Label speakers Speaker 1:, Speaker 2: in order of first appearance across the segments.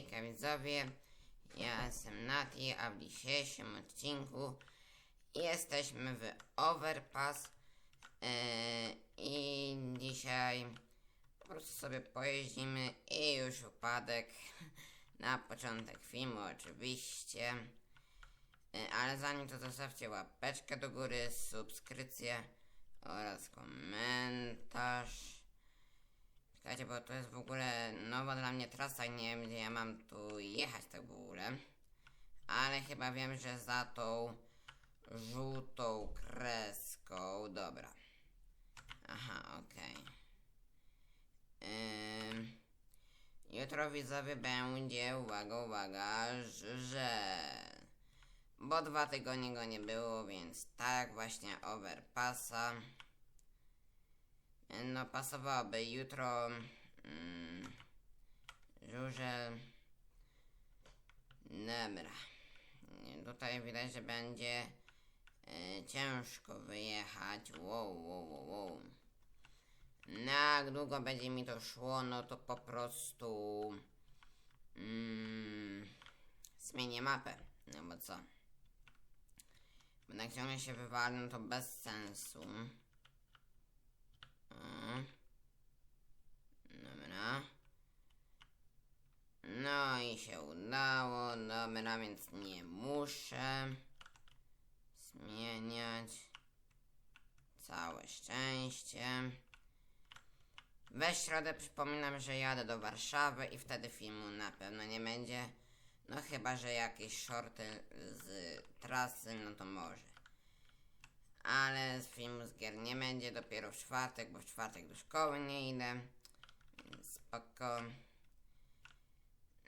Speaker 1: Hejka widzowie, ja jestem Nati, a w dzisiejszym odcinku jesteśmy w Overpass yy, i dzisiaj po prostu sobie pojeździmy i już upadek na początek filmu oczywiście. Yy, ale zanim to zostawcie łapeczkę do góry, subskrypcję oraz komentarz. Czekajcie, bo to jest w ogóle nowa dla mnie trasa i nie wiem gdzie ja mam tu jechać tak w ogóle. Ale chyba wiem, że za tą żółtą kreską. Dobra. Aha, okej. Ym, jutro widzowie będzie, uwaga, uwaga, że... Bo dwa tygodnie go nie było, więc tak właśnie overpassa. No pasowałoby jutro mm, żurzel. Dobra. Tutaj widać, że będzie e, ciężko wyjechać. Wow, wow, wow, wow. No, jak długo będzie mi to szło, no to po prostu mm, zmienię mapę. No bo co? Bo jak ciągle się wywali, no to bez sensu. O. Dobra. No i się udało. Dobra, więc nie muszę zmieniać. Całe szczęście. We środę przypominam, że jadę do Warszawy i wtedy filmu na pewno nie będzie. No chyba, że jakieś shorty z trasy, no to może ale z filmu z gier nie będzie dopiero w czwartek, bo w czwartek do szkoły nie idę. Spoko.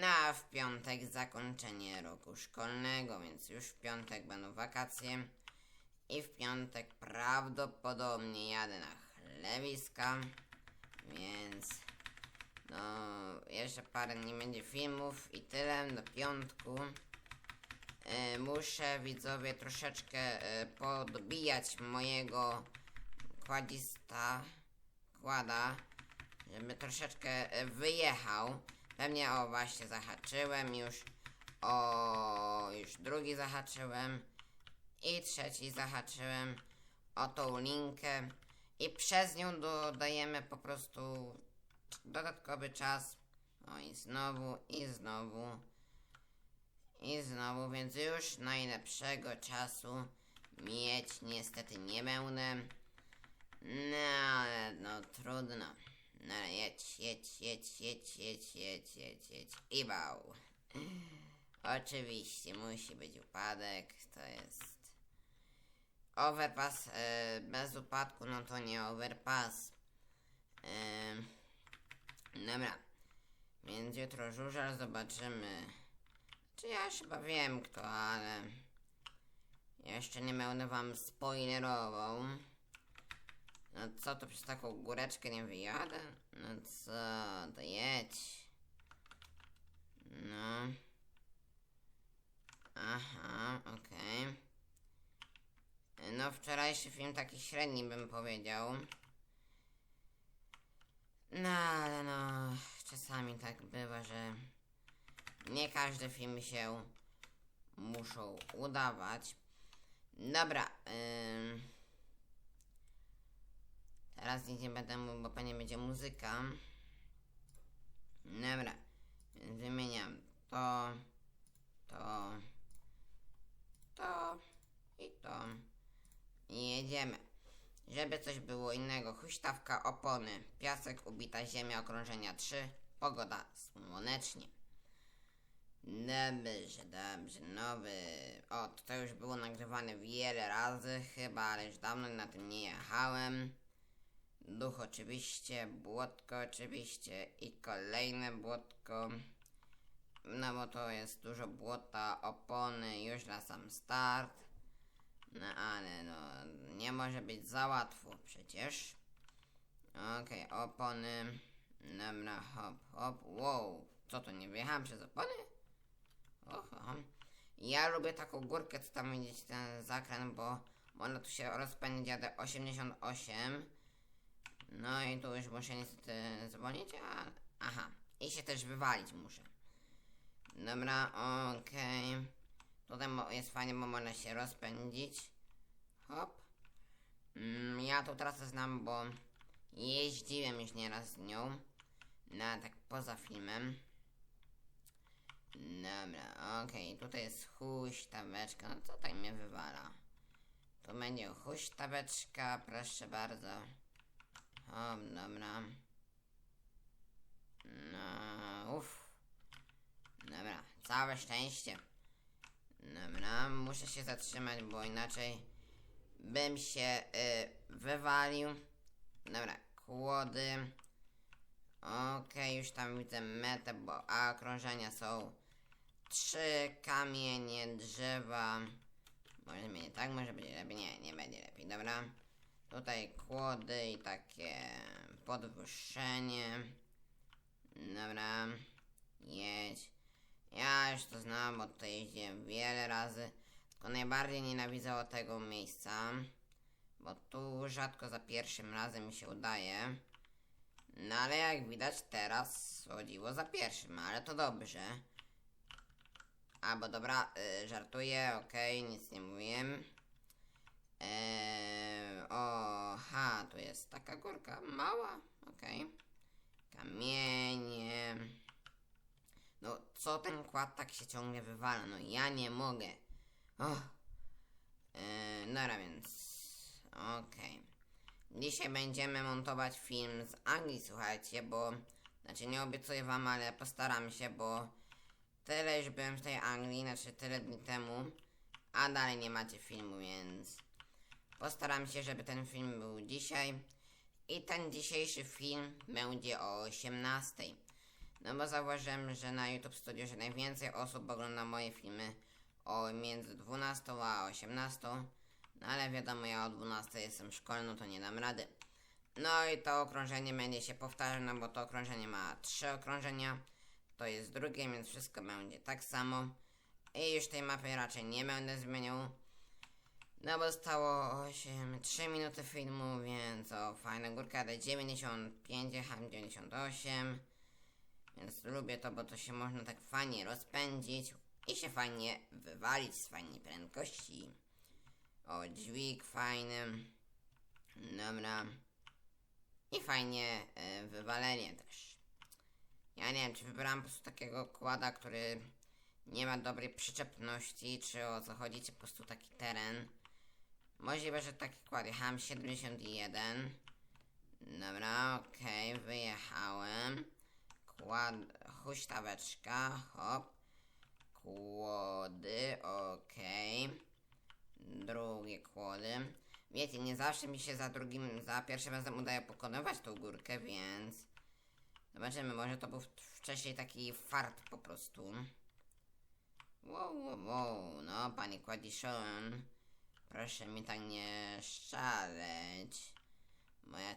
Speaker 1: No a w piątek zakończenie roku szkolnego, więc już w piątek będą wakacje. I w piątek prawdopodobnie jadę na chlewiska, więc no jeszcze parę dni będzie filmów i tyle do piątku. E, muszę widzowie troszeczkę e, podbijać mojego kładzista kłada, żeby troszeczkę e, wyjechał. Pewnie o właśnie zahaczyłem już, o już drugi zahaczyłem i trzeci zahaczyłem o tą linkę i przez nią dodajemy po prostu dodatkowy czas. O i znowu, i znowu. I znowu, więc już najlepszego czasu mieć niestety nie będę. No ale no trudno. No jedź, jedź, jedź, jedź, jedź, jedź, jedź, jedź. I bał. Oczywiście musi być upadek, to jest... Overpass e, bez upadku, no to nie overpass. E, dobra. Więc jutro żużel zobaczymy. Czy ja chyba wiem kto, ale... Jeszcze nie będę wam spoilerował. No co, to przez taką góreczkę nie wyjadę? No co, to jedź. No. Aha, okej. No wczorajszy film taki średni bym powiedział. No ale no, czasami tak bywa, że nie każde filmy się muszą udawać. Dobra. Ym. Teraz nic nie będę mówił, bo pewnie będzie muzyka. Dobra. Więc wymieniam to, to, to i to. I jedziemy. Żeby coś było innego. Huśtawka, opony, piasek, ubita ziemia, okrążenia 3, pogoda słonecznie. Dobrze, dobrze, nowy. O, to już było nagrywane wiele razy chyba, ale już dawno na tym nie jechałem. Duch oczywiście, błotko oczywiście i kolejne błotko. No bo to jest dużo błota, opony już na sam start. No ale no, nie może być za łatwo przecież. Okej, okay, opony. Dobra, hop, hop, wow. Co to, nie wyjechałem przez opony? Oho. Ja lubię taką górkę, co tam widzicie, ten zakręt, bo ona tu się rozpędzi jadę 88. No i tu już muszę niestety zwolnić, a... Aha. I się też wywalić muszę. Dobra, okej. Tutaj mo- jest fajnie, bo można się rozpędzić. Hop. Mm, ja tą trasę znam, bo jeździłem już nieraz z nią. Na tak poza filmem. Dobra, okej, tutaj jest huśtaweczka. No co tak mnie wywala? Tu będzie huśtaweczka, proszę bardzo. O, dobra. No, uff. Dobra, całe szczęście. Dobra, muszę się zatrzymać, bo inaczej bym się y, wywalił. Dobra, kłody. Okej, już tam widzę metę, bo a okrążenia są trzy kamienie, drzewa. Może będzie tak, może będzie lepiej. Nie, nie będzie lepiej, dobra. Tutaj kłody i takie podwyższenie. Dobra, jedź. Ja już to znam, bo tutaj jeździłem wiele razy. Tylko najbardziej nienawidzę tego miejsca. Bo tu rzadko za pierwszym razem mi się udaje. No ale jak widać teraz chodziło za pierwszym, ale to dobrze. A bo dobra, y, żartuję, okej, nic nie mówiłem. Eee, o, ha, tu jest taka górka, mała, okej. Kamienie. No, co ten kład tak się ciągle wywala? No, ja nie mogę. Och. Eee, dobra, więc... Okej. Dzisiaj będziemy montować film z Anglii, słuchajcie, bo... Znaczy, nie obiecuję wam, ale postaram się, bo... Tyle już byłem w tej Anglii, znaczy tyle dni temu, a dalej nie macie filmu, więc... Postaram się, żeby ten film był dzisiaj. I ten dzisiejszy film będzie o 18. No bo zauważyłem, że na YouTube Studio, że najwięcej osób ogląda moje filmy o między 12 a 18. No ale wiadomo, ja o 12 jestem no to nie dam rady. No i to okrążenie będzie się powtarzać, no bo to okrążenie ma trzy okrążenia. To jest drugie, więc wszystko będzie tak samo. I już tej mapy raczej nie będę zmieniał. No bo zostało 8, 3 minuty filmu, więc o fajna górka, ale 95, jechałem 98. Więc lubię to, bo to się można tak fajnie rozpędzić i się fajnie wywalić z fajnej prędkości. O, dźwig fajny. Dobra. I fajnie e, wywalenie też. Ja nie wiem, czy wybrałem po prostu takiego kłada, który nie ma dobrej przyczepności, czy o co chodzi, czy po prostu taki teren. Możliwe, że taki kład. Jechałem 71. Dobra, okej, wyjechałem. Kład, huśtaweczka, hop. Kłody, okej. Drugie kłody. Wiecie, nie zawsze mi się za drugim, za pierwszym razem udaje pokonywać tą górkę, więc... Zobaczymy, może to był wcześniej taki fart po prostu. Wow, wow, wow, no panie Kładiszon. Proszę mi tak nie szaleć. Bo ja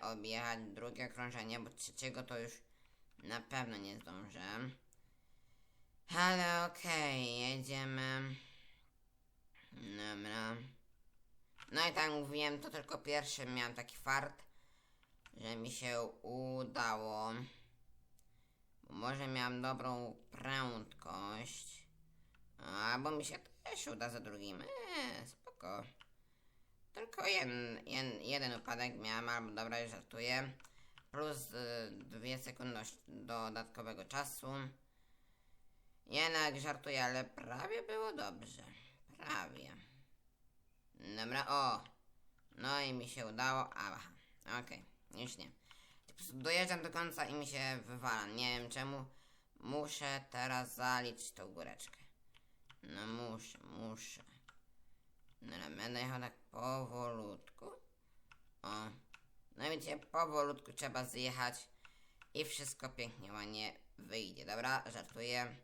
Speaker 1: objechać drugie okrążenie, bo trzeciego to już na pewno nie zdążę. Ale okej, jedziemy. Dobra. No i tak mówiłem, to tylko pierwszy miałem taki fart, że mi się udało. Bo może miałem dobrą prędkość. Albo mi się też uda za drugim. Eee, spoko. Tylko jeden, jeden, jeden upadek miałem, albo dobra, już żartuję. Plus y, dwie sekundy oś- dodatkowego czasu. Jednak żartuję, ale prawie było dobrze. Prawie. Dobra, o. No i mi się udało. Aha, okej, już nie. Dojeżdżam do końca i mi się wywala. Nie wiem czemu. Muszę teraz zaliczyć tą góreczkę. No muszę, muszę. No ale będę jechał tak powolutku. O. No widzicie, powolutku trzeba zjechać i wszystko pięknie, ładnie wyjdzie. Dobra, żartuję.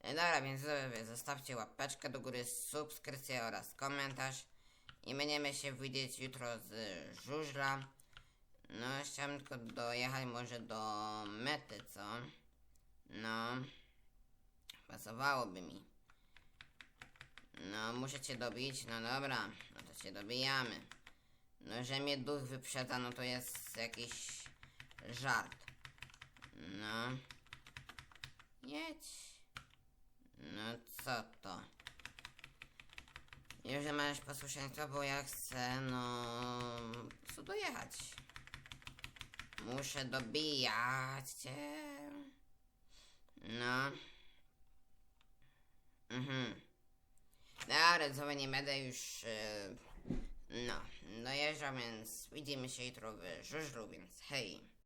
Speaker 1: E, Dobra, więc zostawcie łapeczkę do góry, subskrypcję oraz komentarz. I będziemy się widzieć jutro z żużla. No, chciałem tylko dojechać może do mety, co? No, pasowałoby mi. Muszę cię dobić, no dobra, no to cię dobijamy. No, że mnie duch wyprzedza, no to jest jakiś żart. No. Jedź. No co to? Już nie masz posłuszeństwa, bo ja chcę, no... Chcę dojechać. Muszę dobijać cię. No. Mhm. Dobra, co nie będę już... e, no, dojeżdżam, więc widzimy się jutro w żużlu, więc hej.